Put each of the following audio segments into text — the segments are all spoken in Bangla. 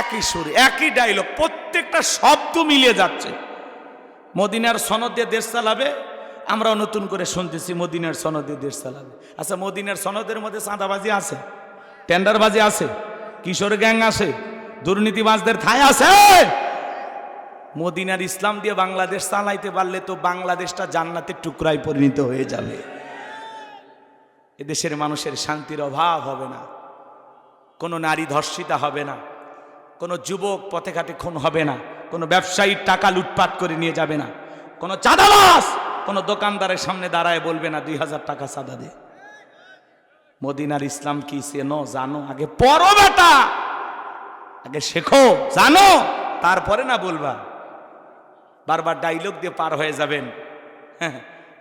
একই সুর, একই ডায়লগ প্রত্যেকটা শব্দ মিলিয়ে যাচ্ছে। মদিনার সনদ দিয়ে দেশ চালাবে, আমরাও নতুন করে শুনতেছি মদিনার সনদ দেশ চালাবে। আচ্ছা মদিনার সনদের মধ্যে চাঁদাবাজি আছে, টেন্ডারবাজি আছে, কিশোর গ্যাং আছে, দুর্নীতিবাজদের ঠাঁই আছে। মদিনার ইসলাম দিয়ে বাংলাদেশ চালাইতে পারলে তো বাংলাদেশটা জান্নাতের টুকরায় পরিণত হয়ে যাবে। এদেশের মানুষের শান্তির অভাব হবে না, কোনো নারী ধর্ষিতা হবে না। কোনো যুবক পথে ঘাটে খুন হবে না, কোনো ব্যবসায়ীর টাকা লুটপাট করে নিয়ে যাবে না, কোনো চাঁদাবাস কোনো দোকানদারের সামনে দাঁড়ায় বলবে না, দুই হাজার টাকা চাঁদা দে। মদিনার ইসলাম কি চেনো, জানো? আগে পড়ো বেটা, আগে শেখো, জানো? তারপরে না বলবা। বারবার ডাইলগ দিয়ে পার হয়ে যাবেন। হ্যাঁ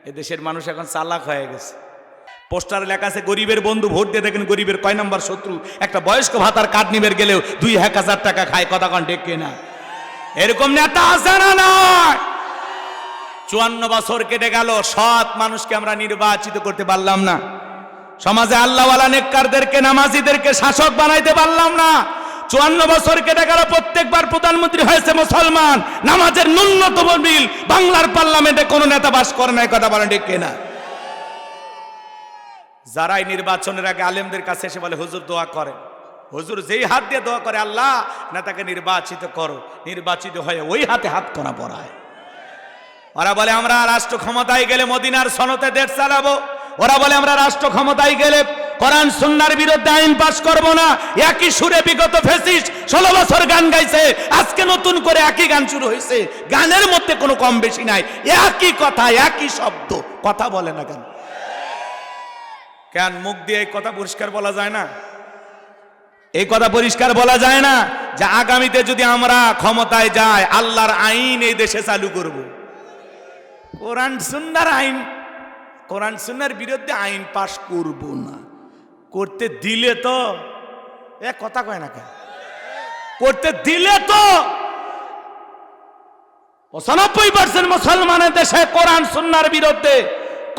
এদেশের মানুষ এখন চালাক হয়ে গেছে। পোস্টার লেখা আছে, গরিবের বন্ধু ভোট দিয়ে দেখেন গরিবের কয় নম্বর শত্রু? একটা বয়স্ক ভাতার কাঠ নিবের গেলেও দুই এক হাজার টাকা খায়, কথা কন ডেকে না এরকম নেতা আছে না নয় চুয়ান্ন বছর কেটে গেল, সৎ মানুষকে আমরা নির্বাচিত করতে পারলাম না। সমাজে আল্লাহওয়ালা নেককারদেরকে, নামাজিদেরকে শাসক বানাইতে পারলাম না। চুয়ান্ন বছর কেটে গেল, প্রত্যেকবার প্রধানমন্ত্রী হয়েছে মুসলমান। নামাজের ন্যূনতম বিল বাংলার পার্লামেন্টে কোনো নেতা বাস করে নাই, কথা বলেন ঠিক না যারাই নির্বাচনের আগে আলেমদের কাছে এসে বলে, হুজুর দোয়া করে। হুজুর যেই হাত দিয়ে দোয়া করে, আল্লাহ, নেতাকে নির্বাচিত করো। নির্বাচিত হয়ে ওই হাতে হাত করা পড়ায় ওরা বলে, আমরা রাষ্ট্র ক্ষমতায় গেলে মদিনার সনতে দেশ চালাবো। ওরা বলে, আমরা রাষ্ট্র ক্ষমতায় গেলে কোরআন, সুন্নার বিরুদ্ধে আইন পাশ করব না। একই সুরে বিগত ফেসিস ষোলো বছর গান গাইছে, আজকে নতুন করে একই গান শুরু হয়েছে গানের মধ্যে কোনো কম বেশি নাই। একই কথা, একই শব্দ, কথা বলে না কেন? কেন মুখ দিয়ে এই কথা পরিষ্কার বলা যায় না? এই কথা পরিষ্কার বলা যায় না যে আগামীতে যদি আমরা ক্ষমতায় যাই, আল্লাহর আইন এই দেশে চালু করব। কোরআন সুন্নার আইন, কোরআন সুন্নার বিরুদ্ধে আইন পাশ করব না। করতে দিলে তো, এ কথা কয় না কেন? করতে দিলে তো পঁচানব্বই পার্সেন্ট মুসলমানের দেশে কোরআন সুন্নার বিরুদ্ধে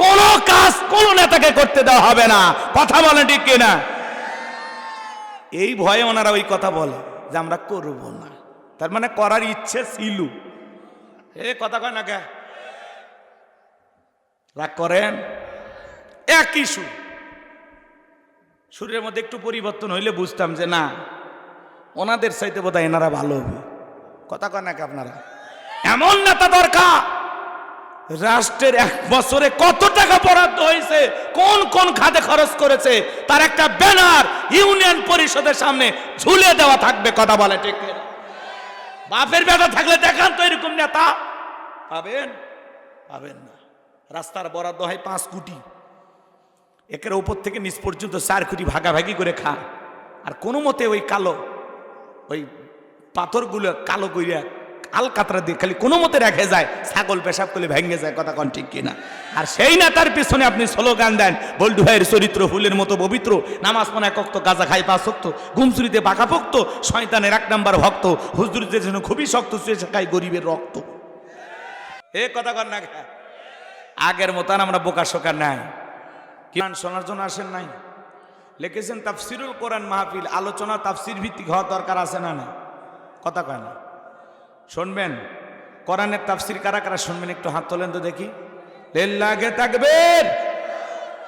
কোন কাজ কোন নেতাকে করতে দেওয়া হবে না। কথা বলে ঠিক কিনা? এই ভয়ে ওনারা ওই কথা বলে যে আমরা করব না। তার মানে করার ইচ্ছে ছিল। এ কথা কয় না কে? রাগ করেন? এক সুর সুরের মধ্যে একটু পরিবর্তন হইলে বুঝতাম যে না, ওনাদের চাইতে বোধহয় এনারা ভালো হবে। কথা কয় না কে আপনারা? এমন নেতা দরকার রাষ্ট্রের এক বছরে কত টাকা বরাদ্দ হয়েছে? কোন কোন খাতে খরচ করেছে? তার একটা ব্যানার ইউনিয়ন পরিষদের সামনে ঝুলে দেওয়া থাকবে, কথা বলে ঠিক বাপের বেটা থাকলে দেখান তো এরকম নেতা। পাবেন? পাবেন না। রাস্তার বরাদ্দ হয় পাঁচ কোটি। একের উপর থেকে নিচ পর্যন্ত চার কোটি ভাগাভাগি করে খা। আর কোনো মতে ওই কালো, ওই পাথরগুলো কালো কইরা আলকাতরা দিয়ে খালি কোনো মতে রেখে যায়, ছাগল পেশাব করলে ভেঙে যায়, কথা কন ঠিক কিনা। আর সেই নেতার পিছনে আপনি স্লোগান দেন বল্ডু ভাইয়ের চরিত্র ফুলের মতো পবিত্র, নামাজ মনে কক্ত, গাজা খাই পা শক্ত ঘুমচুরিতে পাকা পোক্ত, শয়তানের এক নাম্বার ভক্ত হুজুরদের জন্য খুবই শক্ত শুয়ে খাই গরিবের রক্ত। এ কথা কন না আগের মতন আমরা বোকা শোকা নাই। কিমান শোনার জন্য আসেন নাই? লিখেছেন, তাফসিরুল কোরআন মাহফিল আলোচনা তাফসির ভিত্তিক হওয়া দরকার আছে না না কথা কয় না। শুনবেন? কোরআনের তাফসির কারা কারা শুনবেন? একটু হাত তোলেন তো দেখি। লিল্লাহে তাকবীর।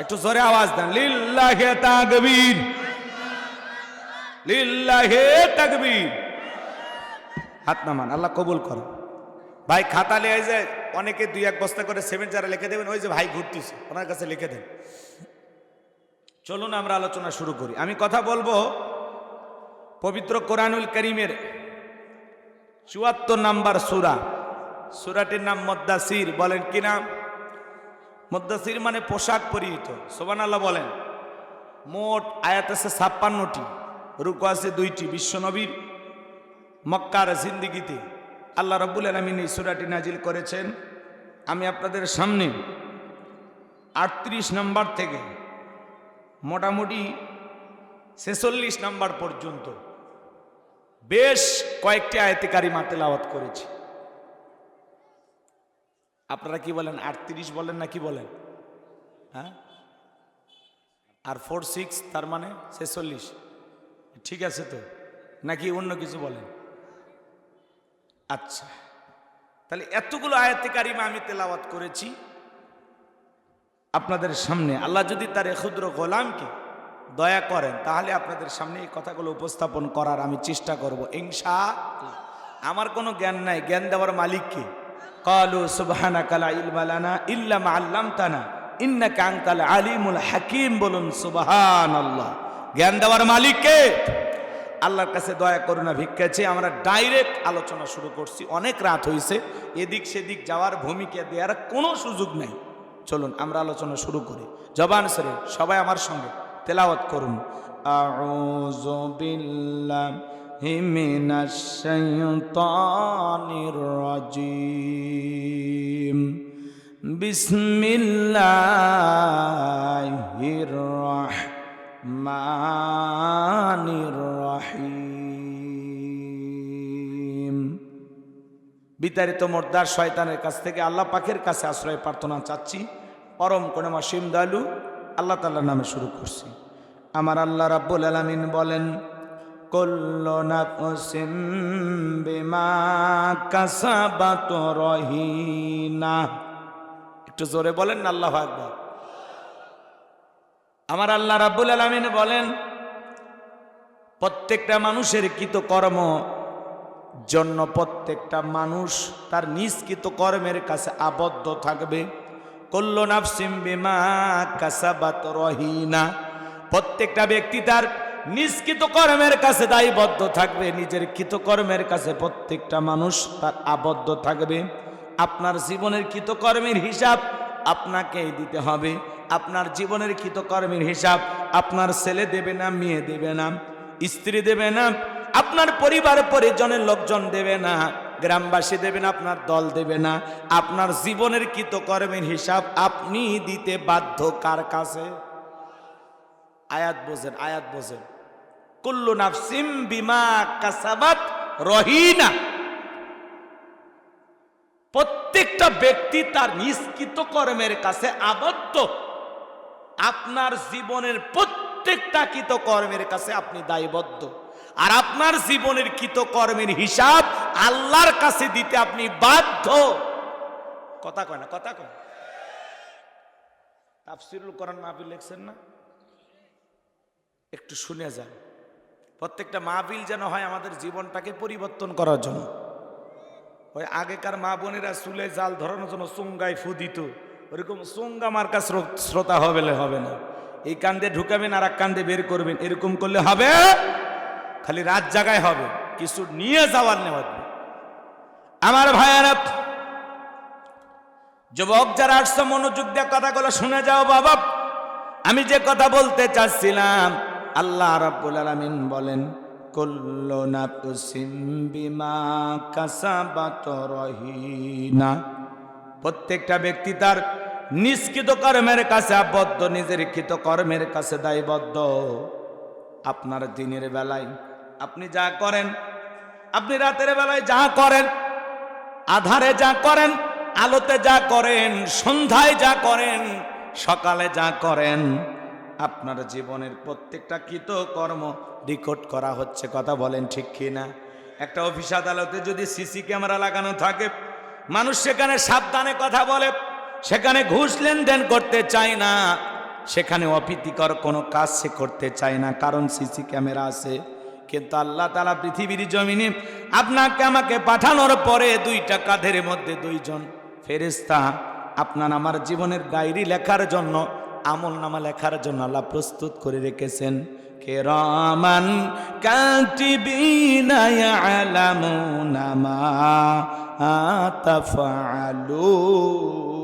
একটু জোরে আওয়াজ দেন। লিল্লাহে তাকবীর। লিল্লাহে তাকবীর। হাত নামান, আল্লাহ কবুল করো ভাই খাতা লিয়ে যে অনেকে দুই এক বস্তা করে সেমেন্ট যারা লিখে দেবেন, ওই যে ভাই ঘুরতেছে, ওনার কাছে লিখে দেন। চলুন আমরা আলোচনা শুরু করি। আমি কথা বলব পবিত্র কোরআনুল করিমের চুয়াত্তর নাম্বার সুরা। সুরাটির নাম মদ্দাসির বলেন কি নাম? মদ্দাসির মানে পোশাক পরিহিত। সোবান আল্লাহ বলেন, মোট আয়াত আছে ছাপ্পান্নটি, রুকু আছে দুইটি বিশ্বনবীর মক্কার জিন্দিগিতে। আল্লাহ রব্বুল আলমিন এই সুরাটি নাজিল করেছেন। আমি আপনাদের সামনে আটত্রিশ নাম্বার থেকে মোটামুটি ছেচল্লিশ নাম্বার পর্যন্ত বেশ কয়েকটি আয়তিকারী মাতেলাওয়াত করেছি। আপনারা কি বলেন আটত্রিশ বলেন না কি বলেন? হ্যাঁ? আর ফোর সিক্স তার মানে ছেচল্লিশ। ঠিক আছে তো? নাকি অন্য কিছু বলেন? আচ্ছা। তাহলে এতগুলো আয়াতে কারিমা আমি তেলাওয়াত করেছি। আপনাদের সামনে, আল্লাহ যদি তার এ ক্ষুদ্র গোলামকে দয়া করেন, তাহলে আপনাদের সামনে এই কথাগুলো উপস্থাপন করার আমি চেষ্টা করব। ইংসা আমার কোনো জ্ঞান নাই। জ্ঞান দেওয়ার মালিককে কালু সুবহানা কালা ইলমালানা ইল্লাম আল্লাম তানা ইন্না কাঙ্কাল আলিমুল হাকিম বলুন সুবহান আল্লাহ জ্ঞান দেওয়ার মালিককে আল্লাহর কাছে দয়া করুণা ভিক্ষাছে আমরা ডাইরেক্ট আলোচনা শুরু করছি। অনেক রাত হয়েছে এদিক সেদিক যাওয়ার ভূমিকা দেওয়ার কোনো সুযোগ নেই। চলুন, আমরা আলোচনা শুরু করি। জবান সরে, সবাই আমার সঙ্গে। তেলাওয়াত করুন। আউযু বিল্লাহি মিনাশ শাইতানির রাজিম। বিসমিল্লাহির রহমানির রহিম। বিতাড়িত মোর্দার শয়তানের কাছ থেকে আল্লাহ পাকের কাছে আশ্রয় প্রার্থনা চাচ্ছি। পরম কোনেমা সিম দালু আল্লাহ তাল্লাহ নামে শুরু করছি। আমার আল্লাহ রাব্বুল আলামিন বলেন, কল্লো নাফসিম বিমা কাসাবাত রহিনা। একটু জোরে বলেন আল্লাহ আকবার। আমার আল্লাহ রাব্বুল আলামিন বলেন, প্রত্যেকটা মানুষের কৃতকর্ম জন্য প্রত্যেকটা মানুষ তার নিষ্কৃত কর্মের কাছে আবদ্ধ থাকবে। কল্ল নাফসিম বিমা কাসাবাত রহিনা। প্রত্যেকটা ব্যক্তি তার নিষ্কৃত কর্মের কাছে দায়বদ্ধ থাকবে, নিজের কৃতকর্মের কাছে প্রত্যেকটা মানুষ তার আবদ্ধ থাকবে। আপনার জীবনের কৃতকর্মের হিসাব আপনাকেই দিতে হবে। আপনার জীবনের কৃতকর্মের হিসাব আপনার ছেলে দেবে না, মেয়ে দেবে না, স্ত্রী দেবে না, আপনার পরিবার পরিজনের লোকজন দেবে না। গ্রামবাসী দেবেন, আপনার দল দেবে না। আপনার জীবনের কৃতকর্মের হিসাব আপনি দিতে বাধ্য কার কাছে? আয়াত বোঝেন আয়াত বোঝেন। কুল্লু নাফসিম বিমা কাসাবাত রহিনা। প্রত্যেকটা ব্যক্তি তার নিষ্কৃত কর্মের কাছে আবদ্ধ। আপনার জীবনের প্রত্যেকটা কৃত কর্মের কাছে আপনি দায়বদ্ধ। আর আপনার জীবনের কৃত কর্মের হিসাব আল্লাহর কাছে দিতে আপনি বাধ্য। কথা কয় না, কথা কয় তাফসিরুল কোরআন মাহফিল লিখছেন না? একটু শুনে যান। প্রত্যেকটা মাহফিল যেন হয় আমাদের জীবনটাকে পরিবর্তন করার জন্য। ওই আগেকার মা বোনেরা চুলে জাল ধরানোর জন্য চুঙ্গায় ফু দিত। ওরকম চুঙ্গা মার্কা শ্রো- শ্রোতা হবে হবে না। এই কান্দে ঢুকাবেন আর এক কান্দে বের করবেন। এরকম করলে হবে? খালি রাত জাগায় হবে, কিছু নিয়ে যাওয়ার নেওয়ার। আমার ভাইয়ারা, যুবক যারা আসছো, মনোযোগ দিয়ে কথাগুলো শুনে যাও বাবা। আমি যে কথা বলতে চাচ্ছিলাম, আল্লাহ রাব্বুল আলামিন বলেন, কুল্লু নাফসিম বিমা কাসাবাত রহিনা। প্রত্যেকটা ব্যক্তি তার নিষ্কৃত কর্মের কাছে আবদ্ধ, নিজের কৃত কর্মের কাছে দায়বদ্ধ। আপনার দিনের বেলায় আপনি যা করেন, আপনি রাতের বেলায় যা করেন, আধারে যা করেন, আলোতে যা করেন, সন্ধ্যায় যা করেন, সকালে যা করেন, আপনার জীবনের প্রত্যেকটা কৃত কর্ম রেকর্ড করা হচ্ছে, কথা বলেন ঠিক কি না একটা অফিস আদালতে যদি সিসি ক্যামেরা লাগানো থাকে, মানুষ সেখানে সাবধানে কথা বলে, সেখানে ঘুষ লেনদেন করতে চায় না, সেখানে অপ্রীতিকর কোনো কাজ সে করতে চায় না, কারণ সিসি ক্যামেরা আছে। কিন্তু আল্লাহ তালা পৃথিবীর জমিনে আপনাকে আমাকে পাঠানোর পরে দুইটা কাঁধের মধ্যে দুইজন ফেরেস্তা আপনার আমার জীবনের ডায়েরি লেখার জন্য, আমল নামা লেখার জন্য আল্লাহ প্রস্তুত করে রেখেছেন। কেরামান কাতিবিনা ইয়ালামুনা মা তাফআলুন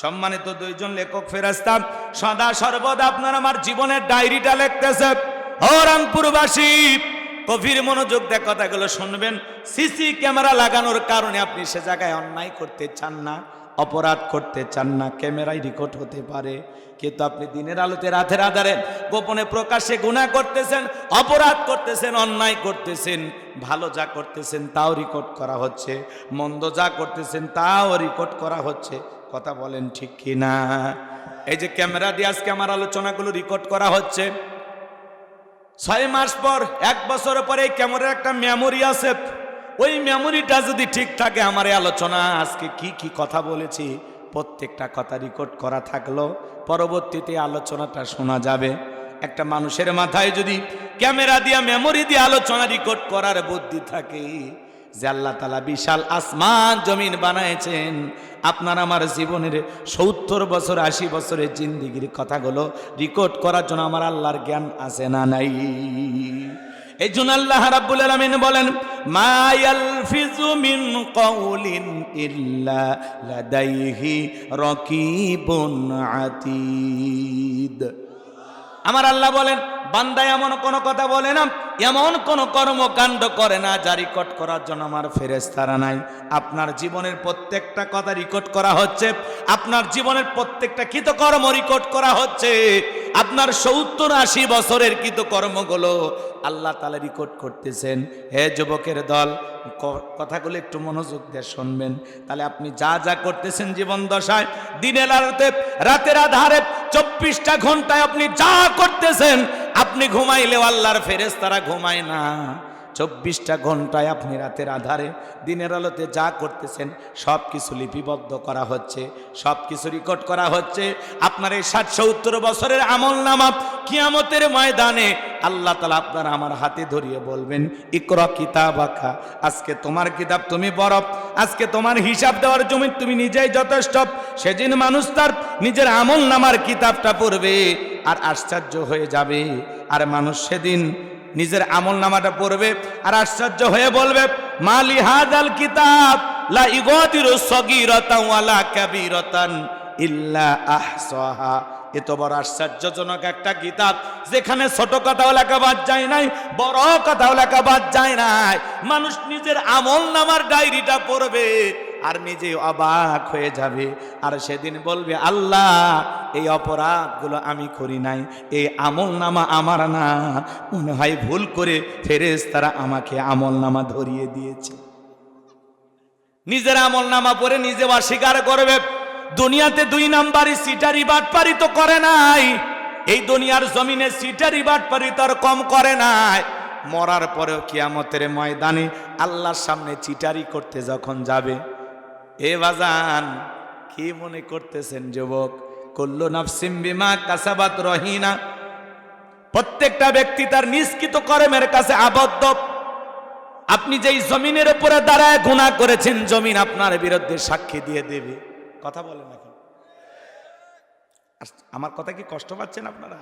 সম্মানিত দুইজন লেখক ফেরাস্তা সদা সর্বদা আপনার আমার জীবনের ডায়েরিটা লিখতেছে। ও রামপুরবাসী গভীর মনোযোগ দিয়ে কথাগুলো শুনবেন। সিসি ক্যামেরা লাগানোর কারণে আপনি সে জায়গায় অন্যায় করতে চান না, অপরাধ করতে চান না, ক্যামেরায় রেকর্ড হতে পারে। কিন্তু আপনি দিনের আলোতে রাতের আধারে গোপনে প্রকাশ্যে গুণা করতেছেন, অপরাধ করতেছেন, অন্যায় করতেছেন, ভালো যা করতেছেন তাও রেকর্ড করা হচ্ছে, মন্দ যা করতেছেন তাও রেকর্ড করা হচ্ছে। কথা বলেন ঠিক কি না এই যে ক্যামেরা দিয়ে আজকে আমার আলোচনাগুলো রেকর্ড করা হচ্ছে। ছয় মাস পর, এক বছর পরে এই ক্যামেরার একটা মেমোরি আছে। ওই মেমোরিটা যদি ঠিক থাকে, আমার এই আলোচনা আজকে কি কি কথা বলেছি, প্রত্যেকটা কথা রেকর্ড করা থাকল। পরবর্তীতে আলোচনাটা শোনা যাবে। একটা মানুষের মাথায় যদি ক্যামেরা দিয়ে মেমোরি দিয়ে আলোচনা রেকর্ড করার বুদ্ধি থাকে যে আল্লাহ তালা বিশাল আসমান জমিন বানাইছেন। আপনার আমার জীবনের সত্তর বছর, আশি বছরের জিন্দিগির কথাগুলো রেকর্ড করার জন্য আমার আল্লাহর জ্ঞান আছে না নাই? এই জন্য আল্লাহ রাব্বুল আলামিন বলেন, মা ইয়ালফিজু মিন আতীদ। আমার আল্লাহ বলেন বান্দা এমন কোনো কথা বলে না, এমন কোনো কর্মকাণ্ড করে না যা রেকর্ড করার জন্য আমার ফেরেস্তারা নাই। আপনার জীবনের প্রত্যেকটা কথা রেকর্ড করা হচ্ছে, আপনার জীবনের প্রত্যেকটা কৃতকর্ম রেকর্ড করা হচ্ছে, আপনার সত্তর আশি বছরের কৃতকর্মগুলো আল্লাহ তালা রেকর্ড করতেছেন। হে যুবকের দল কথাগুলো একটু মনোযোগ দিয়ে শুনবেন। তাহলে আপনি যা যা করতেছেন জীবন দশায়, দিনের আলোতে, রাতের আধারে, চব্বিশটা ঘন্টায় আপনি যা করতেছেন আপনি ঘুমাইলেও আল্লাহর ফেরেস তারা ঘুমায় না। চব্বিশটা ঘন্টায় আপনি রাতের আধারে, দিনের আলোতে যা করতেছেন সব কিছু লিপিবদ্ধ করা হচ্ছে সব কিছু রেকর্ড করা হচ্ছে। আপনার এই ষাট সত্তর বছরের আমল নামা কিয়ামতের ময়দানে আল্লাহ তালা আপনার আমার হাতে ধরিয়ে বলবেন, ইকর কিতাব আঁকা আজকে তোমার কিতাব তুমি বরফ, আজকে তোমার হিসাব দেওয়ার জমি তুমি নিজেই যথেষ্ট, সেদিন মানুষ তার নিজের আমল নামার কিতাবটা পড়বে। আর আশ্চর্য হয়ে যাবে। আর মানুষ সেদিন নিজের আমল নামাটা পড়বে আর আশ্চর্য হয়ে বলবে, মালি হাদাল কিতাব, লা ইগাদিরু সগীরাতান ওয়ালা কাবীরাতান ইল্লা আহসাহা। এত বড় আশ্চর্যজনক একটা কিতাব, যেখানে ছোট কথাও লেখা বাদ যায় নাই, বড় কথাও লেখা বাদ যায় নাই। মানুষ নিজের আমল নামার ডায়েরিটা পড়বে আর নিজে অবাক হয়ে যাবে। আর সেদিন বলবে, আল্লাহ, এই অপরাধগুলো আমি করি নাই, এই আমল নামা আমার না। মনে হয় ভুল করে ফেরেস তারা আমাকে আমল নামা ধরিয়ে দিয়েছে। নিজের আমল নামা পরে নিজে অস্বীকার করবে, দুনিয়াতে দুই নাম্বারই সিটারি বাটপারি তো করে নাই, এই দুনিয়ার জমিনে সিটারি বাটপারি তো আর কম করে নাই। মরার পরেও কিয়ামতের ময়দানে আল্লাহর সামনে চিটারি করতে যখন যাবে এ বাজান, কি মনে করতেছেন যুবক? কল্লো নাফসিম বিমা কাসাবাত রহিনা। প্রত্যেকটা ব্যক্তি তার নিষ্কৃত কর্মের কাছে আবদ্ধ। আপনি যেই জমিনের উপরে দাঁড়ায় গুণা করেছেন, জমিন আপনার বিরুদ্ধে সাক্ষী দিয়ে দেবে। কথা বলেন এখন আমার কথা কি কষ্ট পাচ্ছেন আপনারা?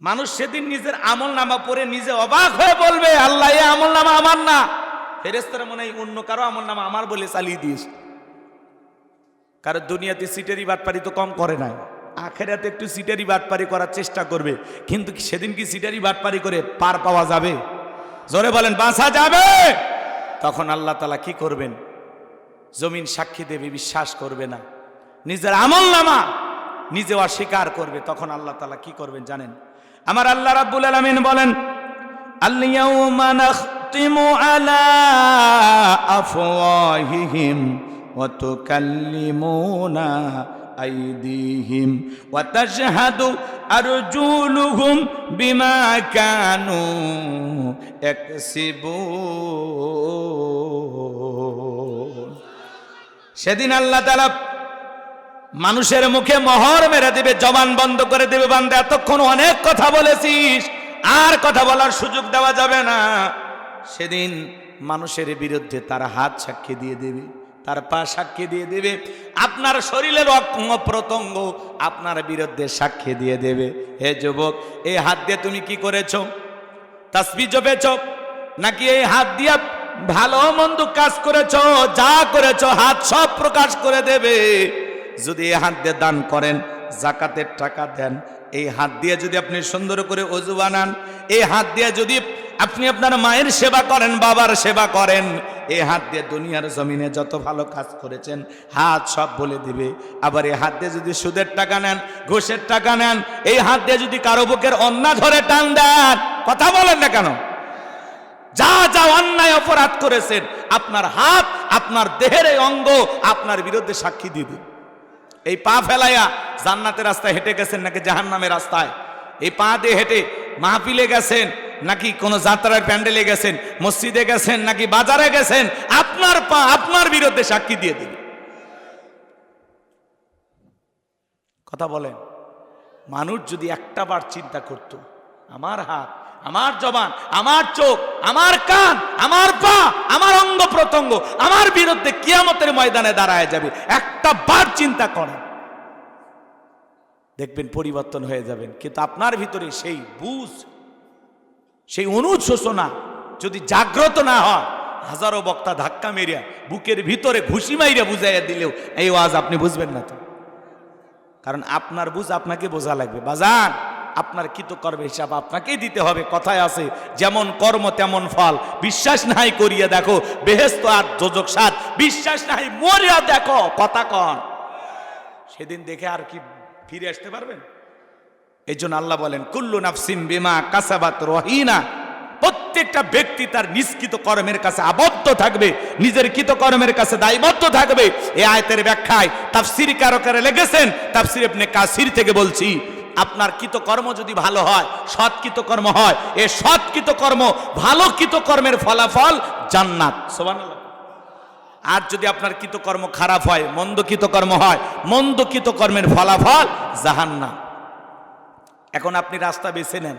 মানুষ সেদিন নিজের আমল নামা পড়ে নিজে অবাক হয়ে বলবে, আল্লাহ আমল নামা আমার না। ফেরেস্তারা মনে হয় অন্য কারও আমার নাম আমার বলে চালিয়ে দিয়েস কারও দুনিয়াতে সিটেরই বাটপারি তো কম করে নাই। আখেরাতে একটু সিটেরই বাটপারি করার চেষ্টা করবে। কিন্তু সেদিন কি সিটেরই বাটপারি করে পার পাওয়া যাবে? জোরে বলেন, বাঁচা যাবে! তখন আল্লাহ তালা কি করবেন? জমিন সাক্ষী দেবে, বিশ্বাস করবে না। নিজের আমল নামা নিজে অস্বীকার করবে। তখন আল্লাহ তালা কি করবেন জানেন? আমার আল্লাহ রাবুল আলমিন বলেন আল্লিয়া نختم على أفواههم وتكلمنا أيديهم وتشهد أرجلهم بما كانوا يكسبون সেদিন আল্লাহ তালা মানুষের মুখে মোহর মেরে দেবে জবান বন্ধ করে দেবে বান্দা এতক্ষণ অনেক কথা বলেছিস আর কথা বলার সুযোগ দেওয়া যাবে না সেদিন মানুষের বিরুদ্ধে তার হাত সাক্ষী দিয়ে দেবে, তার পা সাক্ষী দিয়ে দেবে, আপনার শরীরের অঙ্গ প্রত্যঙ্গ আপনার বিরুদ্ধে সাক্ষী দিয়ে দেবে। হে যুবক, এই হাত দিয়ে তুমি কি করেছ? তাসবি জপেছ? নাকি এই হাত দিয়ে ভালো মন্দ কাজ করেছ? যা করেছ, হাত সব প্রকাশ করে দেবে। যদি এই হাত দিয়ে দান করেন, জাকাতের টাকা দেন এই হাত দিয়ে যদি আপনি সুন্দর করে অজু বানান, এই হাত দিয়ে যদি আপনি আপনার মায়ের সেবা করেন, বাবার সেবা করেন, এই হাত দিয়ে দুনিয়ার জমিনে যত ভালো কাজ করেছেন, হাত সব বলে দিবে। আবার এই হাত দিয়ে যদি সুদের টাকা নেন, ঘুষের টাকা নেন, এই হাত দিয়ে যদি কারও বুকের অন্না ধরে টান দেন, কথা বলেন না কেন? যা যা অন্যায় অপরাধ করেছেন, আপনার হাত, আপনার দেহের অঙ্গ আপনার বিরুদ্ধে সাক্ষী দিয়ে দিবে। এই পা ফেলাইয়া জান্নাতের রাস্তায় হেঁটে গেছেন নাকি জাহান্নামের রাস্তায়? এই পা দিয়ে হেঁটে মাহফিলে গেছেন নাকি কোনো যাত্রার প্যান্ডেলে গেছেন, মসজিদে গেছেন নাকি বাজারে গেছেন? আপনার পা, আপনার বিরুদ্ধে সাক্ষী দিয়ে দিবে। কথা বলেন, মানুষ যদি একটা বার চিন্তা করত, আমার হাত আমার জবান, আমার চোখ, আমার কান, আমার পা, আমার অঙ্গ প্রত্যঙ্গ, আমার বিরুদ্ধে কিয়ামতের ময়দানে দাঁড়ায় যাবে। একটা বার চিন্তা করেন। দেখবেন পরিবর্তন হয়ে যাবেন। কিন্তু আপনার ভিতরে সেই বুঝ, সেই অনুশোচনা যদি জাগ্রত না হয়, হাজারো বক্তা ধাক্কা মেরিয়া বুকের ভিতরে ঘুষি মাইরা বুঝাইয়া দিলেও এই ওয়াজ আপনি বুঝবেন না তো। কারণ আপনার বুঝ আপনাকে বোঝা লাগবে। বাজান আপনার কৃতকর্মের হিসাব আপনাকেই দিতে হবে, কথায় আছে, যেমন কর্ম তেমন ফল। বিশ্বাস নাই করিয়া দেখো বেহেস্ত আর যোজক সাত বিশ্বাস নাই, মরিয়া দেখো, কথা কন। সেদিন দেখে আর কি ফিরে আসতে পারবেন? এই জন্য আল্লাহ বলেন, কুল্লু নাফসিম বিমা কাসাবাত রহিনা। প্রত্যেকটা ব্যক্তি তার নিষ্কৃত কর্মের কাছে আবদ্ধ থাকবে, নিজের কৃত কর্মের কাছে দায়বদ্ধ থাকবে। এ আয়তের ব্যাখ্যায় তাফসির কারকারে লেগেছেন, তাফসির আপনি কাসির থেকে বলছি আপনার কৃতকর্ম যদি ভালো হয়, সৎ কৃতকর্ম হয়, এ সৎ কৃতকর্ম, ভালো কৃতকর্মের ফলাফল জান্নাত। আর যদি আপনার কৃতকর্ম খারাপ হয়, মন্দ কৃতকর্ম হয়, মন্দ কৃতকর্মের ফলাফল জাহান্নাম। এখন আপনি রাস্তা বেছে নেন।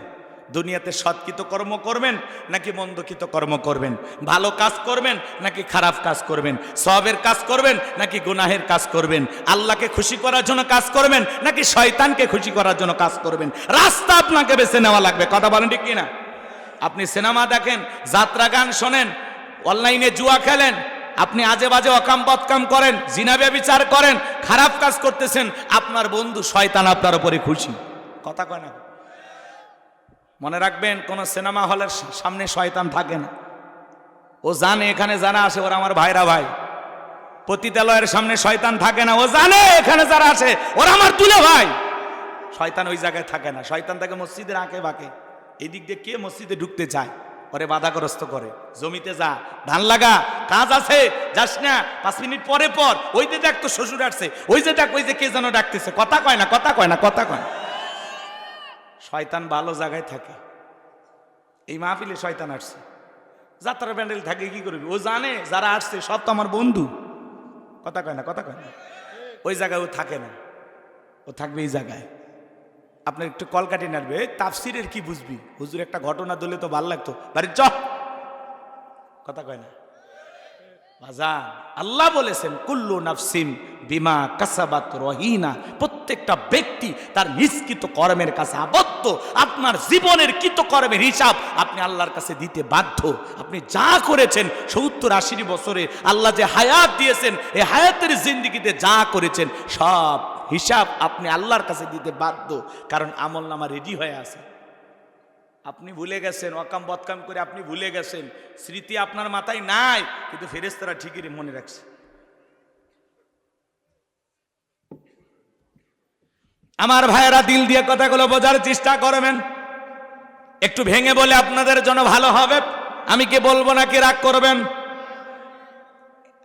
দুনিয়াতে সৎকৃত কর্ম করবেন নাকি মন্দকৃত কর্ম করবেন? ভালো কাজ করবেন নাকি খারাপ কাজ করবেন? সবের কাজ করবেন নাকি গুনাহের কাজ করবেন? আল্লাহকে খুশি করার জন্য কাজ করবেন নাকি শয়তানকে খুশি করার জন্য কাজ করবেন? রাস্তা আপনাকে বেছে নেওয়া লাগবে, কথা বলেন ঠিক কিনা? আপনি সিনেমা দেখেন, যাত্রা গান শোনেন, অনলাইনে জুয়া খেলেন, আপনি আজে বাজে অকাম বদকাম করেন জিনাবে বিচার করেন, খারাপ কাজ করতেছেন, আপনার বন্ধু শয়তান আপনার উপরে খুশি। কথা কয় না। মনে রাখবেন, কোন সিনেমা হলের সামনে শয়তান থাকে না। ও জানে, এখানে যারা আসে ওরা আমার ভাইরা ভাই। পতিতালয়ের সামনে শয়তান থাকে না, ও জানে এখানে যারা আসে ওরা আমার তুলে ভাই। শয়তান ওই জায়গায় থাকে না, শয়তান থাকে মসজিদের আঁকে বাঁকে। এদিক দিয়ে কে মসজিদে ঢুকতে চায়? পরে বাধাগ্রস্ত করে। জমিতে যা, ধান লাগা, কাজ আছে, যাস না, পাঁচ মিনিট পরে পর, ওই যে দেখ তো শ্বশুর আসছে, ওই যে দেখ, ওই যে কে যেন ডাকতেছে, কথা কয় না, কথা কয় না, কথা কয় না। শয়তান ভালো জায়গায় থাকে। এই মাহফিলে শয়তান আসছে। যাত্রা প্যান্ডেল থাকে, কি করবি? ও জানে যারা আসছে, সব তো আমার বন্ধু। কথা কয় না, কথা কয় না। ওই জায়গায় ও থাকে না। ও থাকবে এই জায়গায়। আপনার একটু কলকাটি নাড়বে। তাফসিরের কি বুঝবি? হুজুর একটা ঘটনা দলে তো ভালো লাগতো। বাড়ির চ। কথা কয় না। বাজান, আল্লাহ বলেছেন, কুল্লু নাফসিম বিমা কাসাবাত রহিনা। প্রত্যেকটা ব্যক্তি তার নিষ্কৃত কর্মের কাছে আবদ্ধ। আপনার জীবনের কৃত কর্মের হিসাব আপনি আল্লাহর কাছে দিতে বাধ্য। আপনি যা করেছেন, সত্তর আশি বছরে আল্লাহ যে হায়াত দিয়েছেন এই হায়াতের জিন্দিগিতে যা করেছেন, সব হিসাব আপনি আল্লাহর কাছে দিতে বাধ্য। কারণ আমল নামা রেডি হয়ে আছে। আপনি ভুলে গেছেন, অকাম বদকাম করে আপনি ভুলে গেছেন। স্মৃতি আপনার মাথায় নাই, কিন্তু ফেরেস্তারা ঠিকই মনে রাখছে। আমার ভাইয়েরা, দিল দিয়ে কথাগুলো বোঝার চেষ্টা করবেন। একটু ভেঙে বলে আপনাদের জন্য ভালো হবে, আমি কে বলব না কি রাগ করবেন?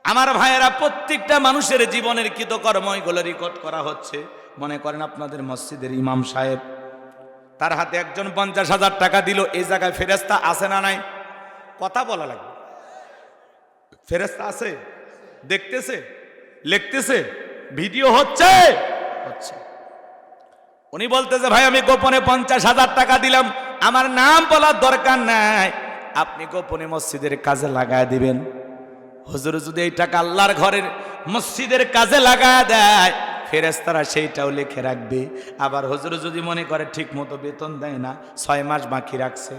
আমার ভাইয়েরা, প্রত্যেকটা মানুষের জীবনের কৃতকর্ম এগুলো রেকর্ড করা হচ্ছে। মনে করেন আপনাদের মসজিদের ইমাম সাহেব তার হাতে একজন পঞ্চাশ হাজার টাকা দিল, এই জায়গায় ফেরেস্তা আছে না নাই? কথা বলা লাগবে। ফেরেস্তা আছে? দেখতেছে? লিখতেছে? ভিডিও হচ্ছে? হচ্ছে। উনি বলতেছে ভাই, আমি গোপনে পঞ্চাশ হাজার টাকা দিলাম। আমার নাম বলার দরকার নাই। আপনি গোপনে মসজিদের কাজে লাগায় দিবেন। হুজুর যদি এই টাকা আল্লাহর ঘরের মসজিদের কাজে লাগায় দেয় ফেরেস্তারা সেইটাও লিখে রাখবে। আবার হুজুর যদি মনে করে ঠিক মতো বেতন দেয় না, ছয় মাস বাকি রাখছে।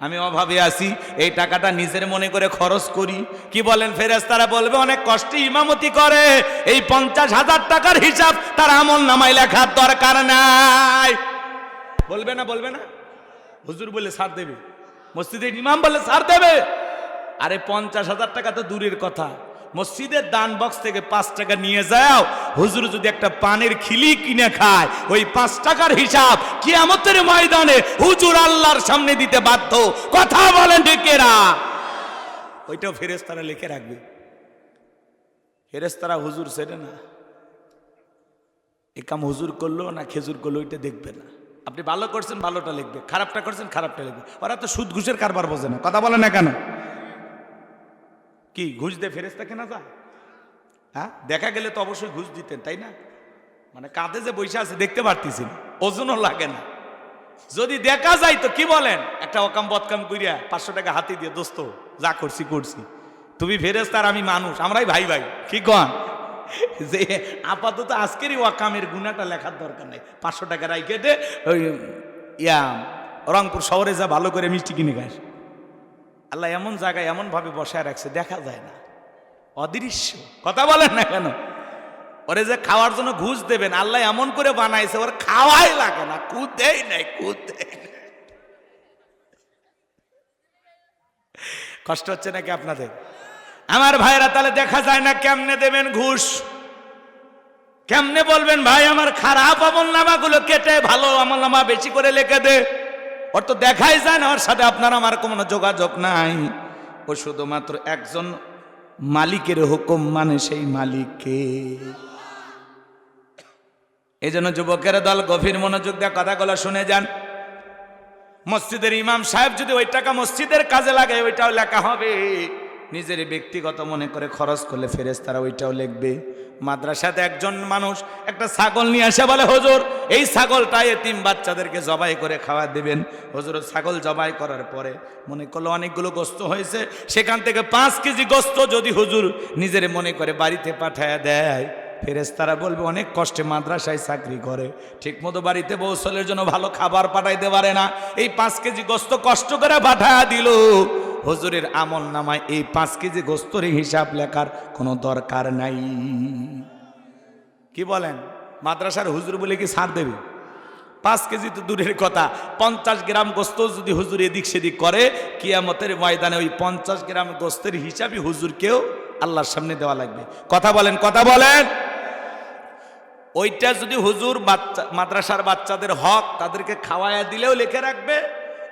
আমি অভাবে আছি, এই টাকাটা নিজের মনে করে খরচ করি। কি বলেন ফেরেস্তারা বলবে, অনেক কষ্টে ইমামতি করে। এই পঞ্চাশ হাজার টাকার হিসাব তার আমল নামাই লেখার দরকার নাই। বলবে না বলবে না? হুজুর বলে, সার দেবে। মসজিদের ইমাম বলে, সার দেবে? আরে, পঞ্চাশ হাজার টাকা তো দূরের কথা। মসজিদের দান বক্স থেকে পাঁচ টাকা নিয়ে যাও। হুজুর যদি একটা পানের খিলি কিনে খায়, ওই পাঁচ টাকার হিসাব কিয়ামতের ময়দানে হুজুর আল্লাহর সামনে দিতে বাধ্য। কথা বলেন ডেকেরা ওইটাও ফেরেস্তারা লিখে রাখবে। ফেরেস্তারা হুজুর সেরে না। এ কাম হুজুর করল না খেজুর করল, ওইটা দেখবে না। আপনি ভালো করছেন, ভালোটা লিখবে। খারাপটা করছেন, খারাপটা লিখবে। ওরা তো সুদ ঘুষের কারবার বোঝে না। কথা বলে না কেন? কি, ঘুষ দিয়ে ফেরেস্তা কেনা যায়? হ্যাঁ? দেখা গেলে তো অবশ্যই ঘুষ দিতেন, তাই না? মানে কাঁধে যে বসে আছে, দেখতে পারতেছি না। ওজনও লাগে না। যদি দেখা যায় তো কি বলেন? একটা অকাম বদকাম করিয়া পাঁচশো টাকা হাতে দিয়ে, দোস্ত, যা করছি করছি। তুমি ফেরেস্তার আমি মানুষ, আমরাই ভাই ভাই। কি কন? যে আপাতত আজকেরই ওয়াকামের গুণাটা লেখার দরকার নেই। পাঁচশো টাকা রাই কেটে ওই, ইয়া, রংপুর শহরে যা ভালো করে মিষ্টি কিনে খাস। আল্লাহ এমন জায়গায় এমনভাবে বসায় রাখছে, দেখা যায় না। অদৃশ্য। কথা বলেন না কেন? ওরে যে খাওয়ার জন্য ঘুষ দেবেন, আল্লাহ এমন করে বানাইছে, ওর খাওয়াই লাগে না কুদ দেই নাই কুদ দেই নাই। কষ্ট হচ্ছে নাকি আপনাদের? আমার ভাইরা, তাহলে দেখা যায় না কেমনে দেবেন ঘুষ? কেমনে বলবেন, ভাই, আমার খারাপ আমল নামাগুলো কেটে ভালো আমল নামা বেশি করে লেখে দে। ওর তো দেখাই যায় না, ওর সাথে আপনার আমার কোনো যোগাযোগ নাই। ও শুধুমাত্র একজন মালিকের হুকুম মানে সেই মালিককে। এই জন্য যুবকের দল গভীর মনোযোগ দিয়ে কথাগুলো শুনে যান। মসজিদের ইমাম সাহেব যদি ওই টাকা মসজিদের কাজে লাগে, ওইটাও লেখা হবে। নিজের ব্যক্তিগত মনে করে খরচ করলে ফেরেস তারা ওইটাও লিখবে। মাদ্রাসাতে একজন মানুষ একটা ছাগল নিয়ে আসে, বলে, হজুর, এই ছাগলটা এতিম বাচ্চাদেরকে জবাই করে খাওয়া দেবেন। হজুর ছাগল জবাই করার পরে মনে করল অনেকগুলো গোস্ত হয়েছে। সেখান থেকে পাঁচ কেজি গোস্ত যদি হুজুর নিজের মনে করে বাড়িতে পাঠায় দেয় ফেরেস্তারা বলবে, অনেক কষ্টে মাদ্রাসায় চাকরি করে। ঠিকমতো বাড়িতে বৌসলের জন্য ভালো খাবার পাঠাইতে পারে না। এই পাঁচ কেজি গোস্ত কষ্ট করে পাঠায় দিল। হুজুরের আমল নামায় এই পাঁচ কেজি গোস্তর হিসাব লেখার কোনো দরকার নাই। কি বলেন? মাদ্রাসার হুজুর বলে কি সার দেবে? পাঁচ কেজি তো দূরের কথা। পঞ্চাশ গ্রাম গোস্ত যদি হুজুর এদিক সেদিক করে, কিয়ামতের ময়দানে ওই পঞ্চাশ গ্রাম গোস্তের হিসাবই হুজুরকেও আল্লাহর সামনে দেওয়া লাগবে। কথা বলেন কথা বলেন। ওইটা যদি হুজুর বাচ্চা মাদ্রাসার বাচ্চাদের হক তাদেরকে খাওয়ায়া দিলেও লিখে রাখবে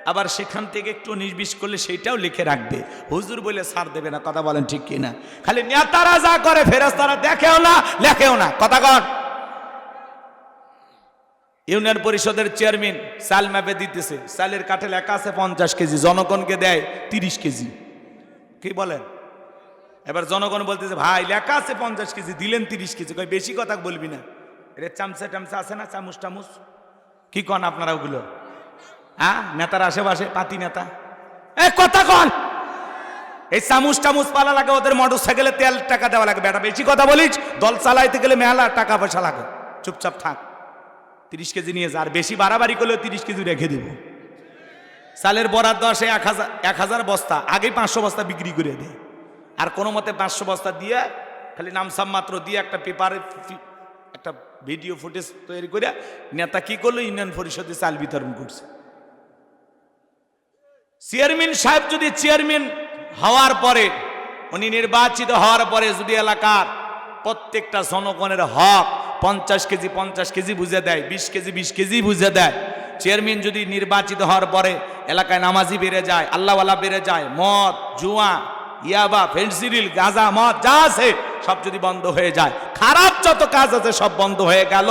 আবার সেখান থেকে একটু নির্বিষ করলে সেইটাও লিখে রাখবে। হুজুর বলে ছাড় দেবে না। কথা বলেন ঠিক কিনা? খালি নেতারা যা করে ফেরাস্তারা দেখেও না, লেখেও না। কথা কন। ইউনিয়ন পরিষদের চেয়ারম্যান চাল ম্যাপে দিতেছে। চালের কাঠে লেখা আছে পঞ্চাশ কেজি, জনগণকে দেয় তিরিশ কেজি। কি বলেন? এবার জনগণ বলতেছে, ভাই, লেখা আছে পঞ্চাশ কেজি, দিলেন তিরিশ কেজি। কই বেশি কথা বলবি না। এটা চামচা টামচা আছে না চামচ টামুচ কি কন আপনারা ওগুলো? হ্যাঁ? নেতার আশেপাশে, পাতি নেতা। এ, কথা কন। এই চামচ টামুচ পালা লাগে, ওদের মোটর সাইকেলে তেল টাকা দেওয়া লাগে। বেটা, বেশি কথা বলিস, দল চালাইতে গেলে মেলা টাকা পয়সা লাগে। চুপচাপ থাক। তিরিশ কেজি নিয়ে যা, আর বেশি বাড়াবাড়ি করলেও তিরিশ কেজি রেখে দিব। চালের বরাদ্দ আসে এক হাজার এক হাজার বস্তা, আগেই পাঁচশো বস্তা বিক্রি করে দেয় আর কোনো মতে পাঁচশো বস্তা দিয়ে, খালি নামসাম মাত্র দিয়ে একটা পেপারে একটা ভিডিও ফুটেজ তৈরি করে, নেতা কি করল? ইউনিয়ন পরিষদে চাল বিতরণ করছে। চেয়ারম্যান সাহেব যদি চেয়ারম্যান হওয়ার পরে, উনি নির্বাচিত হওয়ার পরে যদি এলাকার প্রত্যেকটা জনগণের হক পঞ্চাশ কেজি পঞ্চাশ কেজি বুঝে দেয়, বিশ কেজি বিশ কেজি বুঝে দেয়, চেয়ারম্যান যদি নির্বাচিত হওয়ার পরে এলাকায় নামাজি বেড়ে যায়, আল্লাহওয়ালা বেড়ে যায়, মদ, জুয়া, ইয়াবা, ফেন্সিডিল, গাঁজা, মদ যা আছে সব যদি বন্ধ হয়ে যায়, খারাপ যত কাজ আছে সব বন্ধ হয়ে গেল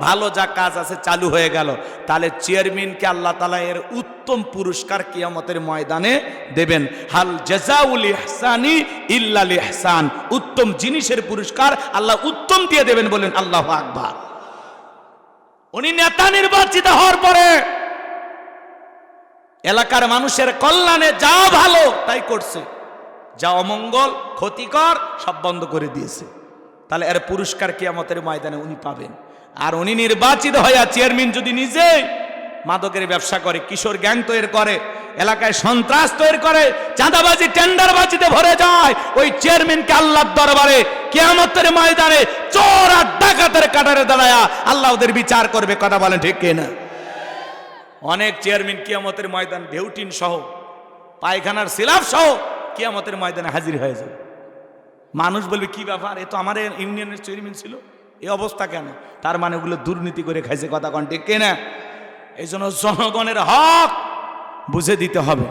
ভালো যা কাজ আছে চালু হয়ে গেল। তাহলে চেয়ারম্যানকে আল্লাহ তালা এর উত্তম পুরস্কার কিয়ামতের ময়দানে দেবেন। হাল জেজাউল ইহসানি ইল্লাল ইহসান। উত্তম জিনিসের পুরস্কার আল্লাহ উত্তম দিয়ে দেবেন বলেন আল্লাহ আকবার। উনি নেতা নির্বাচিত হওয়ার পরে এলাকার মানুষের কল্যাণে যা ভালো তাই করছে। যা অমঙ্গল, ক্ষতিকর সব বন্ধ করে দিয়েছে। তাহলে এর পুরস্কার কিয়ামতের ময়দানে উনি পাবেন। আর উনি নির্বাচিত হইয়া চেয়ারম্যান যদি নিজে মাদকের ব্যবসা করে, কিশোর গ্যাং তৈরি করে, এলাকায় সন্ত্রাস তৈরি করে, চাঁদাবাজি, টেন্ডারবাজিতে ভরে যায়, ওই চেয়ারম্যানকে আল্লাহর দরবারে, কিয়ামতের ময়দানে চোর আর ডাকাতের কাটারে দাঁড়ায়া আল্লাহ ওদের বিচার করবে, কথা বলেন ঠিক কিনা? অনেক চেয়ারম্যান কিয়ামতের ময়দান ভেউটিন সহ, পায়খানার সিলাপ সহ কিয়ামতের ময়দানে হাজির হয়ে যাবে। মানুষ বলবে, কি ব্যাপার? এ তো আমার ইউনিয়নের চেয়ারম্যান ছিল। এই অবস্থা কেন? তার মানে ওগুলো দুর্নীতি করে খাইছে, কথা কন ঠিক কেনা? এই জন্য জনগণের হক বুঝে দিতে হবে।